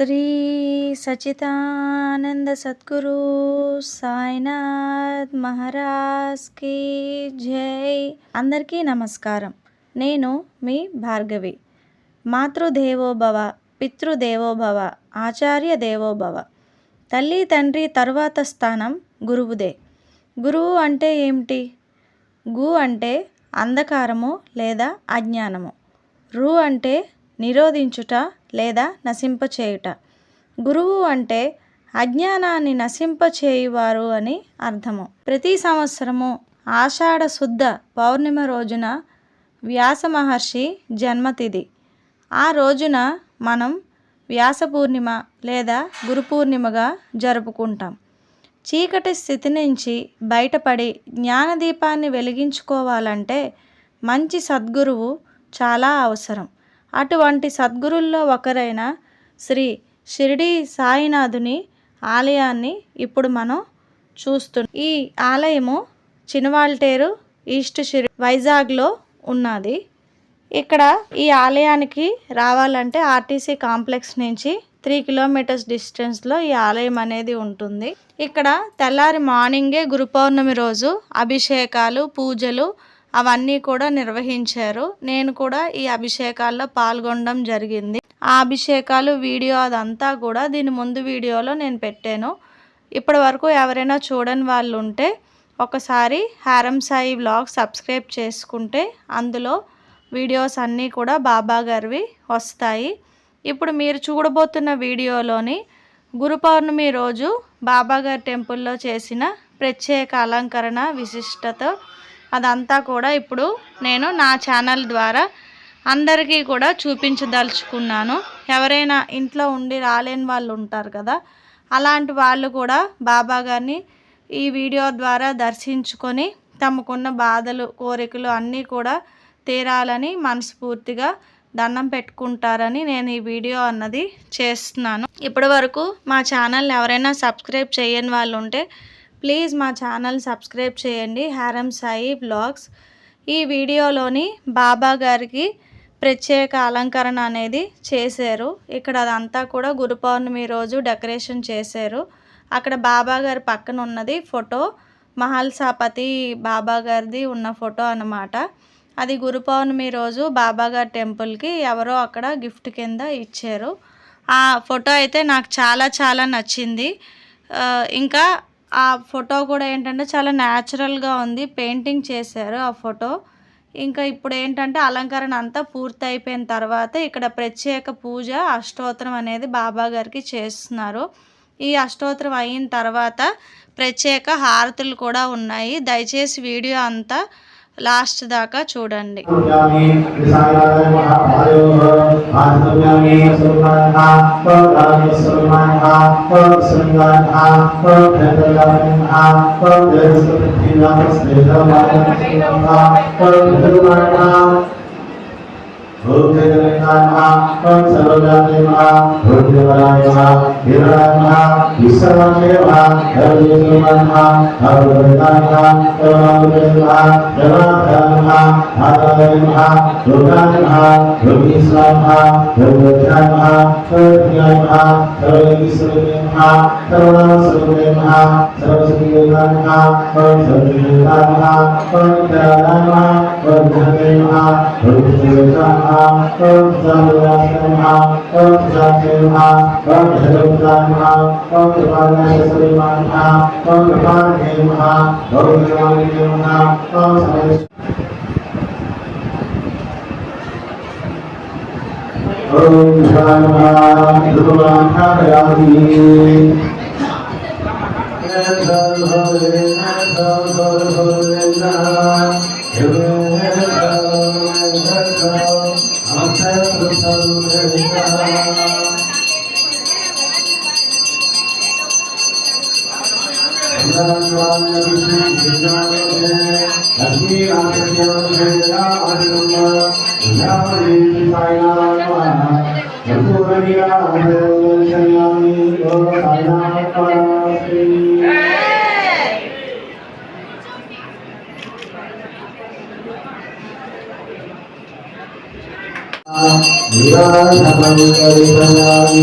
శ్రీ సచితానంద సద్గురు సాయినాథ్ మహారాజ్కి జై. అందరికీ నమస్కారం. నేను మీ భార్గవి. మాతృదేవోభవ పితృదేవోభవ ఆచార్య దేవోభవ. తల్లి తండ్రి తరువాత స్థానం గురువుదే. గురువు అంటే ఏమిటి? గు అంటే అంధకారము లేదా అజ్ఞానము. రు అంటే నిరోధించుట లేదా నశింపచేయుట. గురువు అంటే అజ్ఞానాన్ని నశింపచేయువారు అని అర్థము. ప్రతి సంవత్సరము ఆషాఢ శుద్ధ పౌర్ణిమ రోజున వ్యాస మహర్షి జన్మతిథి. ఆ రోజున మనం వ్యాస పూర్ణిమ లేదా గురు పూర్ణిమగా జరుపుకుంటాం. చీకటి స్థితి నుంచి బయటపడి జ్ఞానదీపాన్ని వెలిగించుకోవాలంటే మంచి సద్గురువు చాలా అవసరం. అటువంటి సద్గురుల్లో ఒకరైన శ్రీ షిరిడి సాయినాథుని ఆలయాన్ని ఇప్పుడు మనం చూస్తు ఈ ఆలయము చినవాల్టేరు ఈస్ట్ షిరి వైజాగ్లో ఉన్నది. ఇక్కడ ఈ ఆలయానికి రావాలంటే ఆర్టీసీ కాంప్లెక్స్ నుంచి త్రీ కిలోమీటర్స్ డిస్టెన్స్లో ఈ ఆలయం అనేది ఉంటుంది. ఇక్కడ తెల్లారి మార్నింగే గురు పౌర్ణమి రోజు అభిషేకాలు పూజలు అవన్నీ కూడా నిర్వహించారు. నేను కూడా ఈ అభిషేకాల్లో పాల్గొనడం జరిగింది. ఆ అభిషేకాలు వీడియో అదంతా కూడా దీని ముందు వీడియోలో నేను పెట్టాను. ఇప్పటి వరకు ఎవరైనా చూడని వాళ్ళు ఉంటే ఒకసారి హారం సాయి బ్లాగ్ సబ్స్క్రైబ్ చేసుకుంటే అందులో వీడియోస్ అన్నీ కూడా బాబా గారివి వస్తాయి. ఇప్పుడు మీరు చూడబోతున్న వీడియోలోని గురు పౌర్ణమి రోజు బాబాగారి టెంపుల్లో చేసిన ప్రత్యేక అలంకరణ విశిష్టత అదంతా కూడా ఇప్పుడు నేను నా ఛానల్ ద్వారా అందరికీ కూడా చూపించదలుచుకున్నాను. ఎవరైనా ఇంట్లో ఉండి రాలేని వాళ్ళు ఉంటారు కదా అలాంటి వాళ్ళు కూడా బాబా గారిని ఈ వీడియో ద్వారా దర్శించుకొని తమకున్న బాధలు కోరికలు అన్నీ కూడా తీరాలని మనస్ఫూర్తిగా దండం పెట్టుకుంటారని నేను ఈ వీడియో అన్నది చేస్తున్నాను. ఇప్పటి వరకు మా ఛానల్ ఎవరైనా సబ్స్క్రైబ్ చేయని వాళ్ళు ఉంటే ప్లీజ్ మా ఛానల్ సబ్స్క్రైబ్ చేయండి హారం సాయి బ్లాగ్స్. ఈ వీడియోలోని బాబా గారికి ప్రత్యేక అలంకరణ అనేది చేశారు. ఇక్కడ అదంతా కూడా గురు పౌర్ణమి రోజు డెకరేషన్ చేశారు. అక్కడ బాబా గారి పక్కన ఉన్నది ఫోటో. మహల్సాపతి బాబా గారిది ఉన్న ఫోటో అన్నమాట. అది గురు పౌర్ణమి రోజు బాబాగారి టెంపుల్కి ఎవరో అక్కడ గిఫ్ట్ కింద ఇచ్చారు. ఆ ఫోటో అయితే నాకు చాలా చాలా నచ్చింది. ఇంకా ఆ ఫోటో కూడా ఏంటంటే చాలా న్యాచురల్గా ఉంది. పెయింటింగ్ చేశారు ఆ ఫోటో. ఇంకా ఇప్పుడు ఏంటంటే అలంకరణ అంతా పూర్తి అయిపోయిన తర్వాత ఇక్కడ ప్రత్యేక పూజ అష్టోత్తరం అనేది బాబా గారికి చేస్తున్నారు. ఈ అష్టోత్తరం అయిన తర్వాత ప్రత్యేక హారతులు కూడా ఉన్నాయి. దయచేసి వీడియో అంతా లాస్ట్ దాకా చూడండి. ఓం सर्वदाय महा ओम सर्वजाते महा रुद्रवराय महा वीरराय महा विश्ववासे महा हरिजनमन महा हरवरदाय महा परमात्मे महा जनाधाय महा आदाय महा दुर्गाय महा दुर्गेश्वराय महा दुर्गोध्याय महा सर्वज्ञाय महा सर्वेश्वरे महा सर्वनामस्वरूपे महा सर्वसुखीयताय महा ओम सर्वज्ञाय महा ओम दयालय महा ओम धने महा ओम देवता महा ओम ओम शांति भगवान का राजी Hare Krishna निराशं करिष्यामि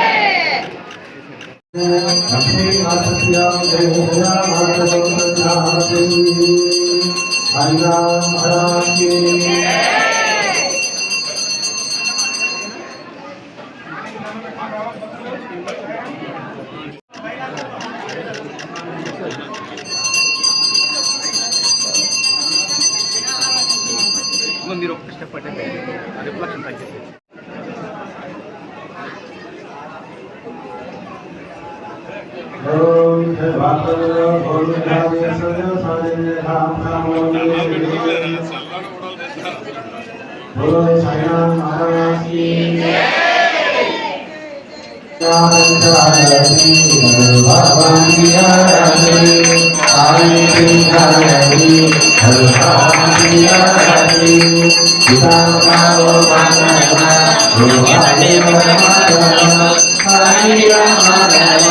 మహా ఓం జ్ఞానే మహా बोलो साईनाथ महाराज की भगवान की आरती साईं की आरती भगवान की आरती पिता का वो मानना भगवान की मानना साईं का मानना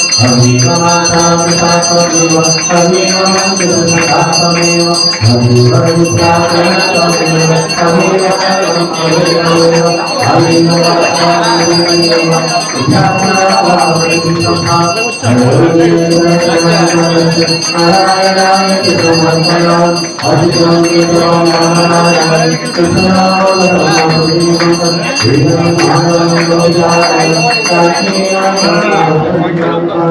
हमेव माता पिता स्वमेव तमेव मन्त्रमेव हमेव विद्या तमेव तमेव तमेव हमेव तमेव Thank you.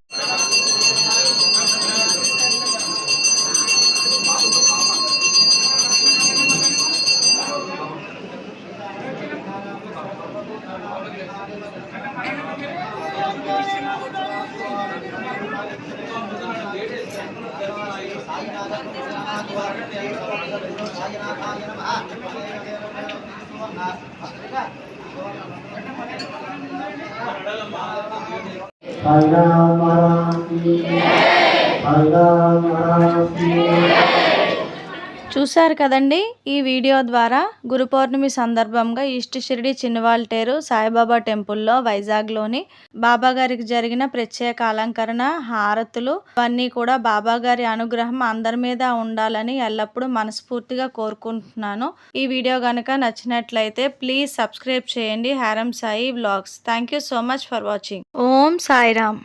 Hare Rama Hare Rama చూశారు కదండి ఈ వీడియో ద్వారా గురు పౌర్ణమి సందర్భంగా ఈస్ట్ షిరిడి చిన్నవాల్టేరు సాయిబాబా టెంపుల్లో వైజాగ్లోని బాబాగారికి జరిగిన ప్రత్యేక అలంకరణ హారతులు ఇవన్నీ కూడా బాబా గారి అనుగ్రహం అందరి మీద ఉండాలని ఎల్లప్పుడూ మనస్ఫూర్తిగా కోరుకుంటున్నాను. ఈ వీడియో కనుక నచ్చినట్లయితే ప్లీజ్ సబ్స్క్రైబ్ చేయండి. హారం Sai vlogs. Thank you so much for watching. Om Sairam.